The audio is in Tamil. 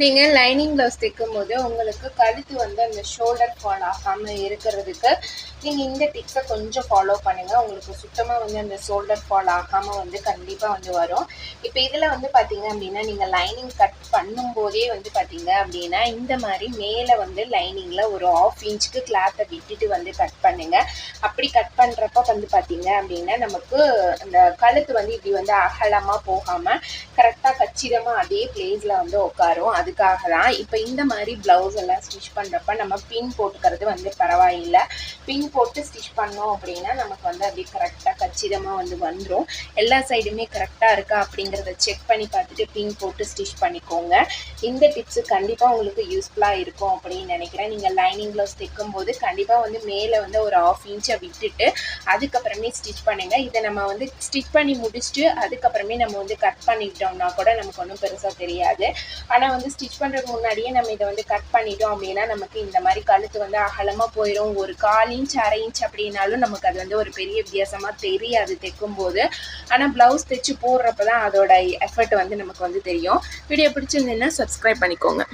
நீங்கள் லைனிங் ப்ளவுஸ் தைக்கும் போது உங்களுக்கு கழுத்து வந்து அந்த ஷோல்டர் ஃபால் ஆகாமல் இருக்கிறதுக்கு நீங்கள் இந்த டிப்ஸை கொஞ்சம் ஃபாலோ பண்ணுங்கள் உங்களுக்கு சுத்தமாக வந்து அந்த ஷோல்டர் ஃபால் ஆகாமல் வந்து கண்டிப்பாக வந்து வரும். இப்போ இதில் வந்து பார்த்தீங்க அப்படின்னா நீங்கள் லைனிங் கட் பண்ணும்போதே வந்து பார்த்தீங்க அப்படின்னா இந்த மாதிரி மேலே வந்து லைனிங்கில் ஒரு ஆஃப் இன்ச்சுக்கு கிளாத்தை விட்டுட்டு வந்து கட் பண்ணுங்கள் அப்படி கட் பண்ணுறப்ப வந்து பார்த்தீங்க அப்படின்னா நமக்கு அந்த கழுத்து வந்து இப்படி வந்து அகலமாக போகாமல் கரெக்டாக கச்சிதமாக அதே பிளேஸில் வந்து உட்காரும். அதுக்காக தான் இப்போ இந்த மாதிரி ப்ளவுஸ் எல்லாம் ஸ்டிச் பண்ணுறப்ப நம்ம பின் போட்டுக்கிறது வந்து பரவாயில்லை. பின் போட்டு ஸ்டிச் பண்ணோம் அப்படின்னா நமக்கு வந்து அப்படியே கரெக்டாக கச்சிதமாக வந்து வந்துடும் எல்லா சைடுமே கரெக்டாக இருக்கா அப்படிங்கிறத செக் பண்ணி பார்த்துட்டு பின் போட்டு ஸ்டிச் பண்ணிக்கோங்க. இந்த டிப்ஸு கண்டிப்பாக உங்களுக்கு யூஸ்ஃபுல்லாக இருக்கும் அப்படின்னு நினைக்கிறேன். நீங்கள் லைனிங் ப்ளவுஸ் தைக்கும் போது கண்டிப்பாக வந்து மேலே வந்து ஒரு ஆஃப் இன்ச்சை விட்டுட்டு அதுக்கப்புறமே ஸ்டிச் பண்ணுங்கள் இதை நம்ம வந்து ஸ்டிச் பண்ணி முடிச்சுட்டு அதுக்கப்புறமே நம்ம வந்து கட் பண்ணிக்கிட்டோம்னா கூட நமக்கு ஒன்றும் பெருசாக தெரியாது. ஆனால் வந்து ஸ்டிச் பண்ணுறதுக்கு முன்னாடியே நம்ம இதை வந்து கட் பண்ணிட்டோம் அப்படின்னா நமக்கு இந்த மாதிரி கழுத்து வந்து அகலமாக போயிடும் ஒரு கால் இன்ச் அரை இன்ச் அப்படின்னாலும் நமக்கு அது வந்து ஒரு பெரிய வித்தியாசமாக தெரியாது தைக்கும் போது ஆனால் ப்ளவுஸ் தைச்சு போடுறப்ப தான் அதோட எஃபர்ட் வந்து நமக்கு வந்து தெரியும். வீடியோ பிடிச்சிருந்ததுன்னா சப்ஸ்கிரைப் பண்ணிக்கோங்க.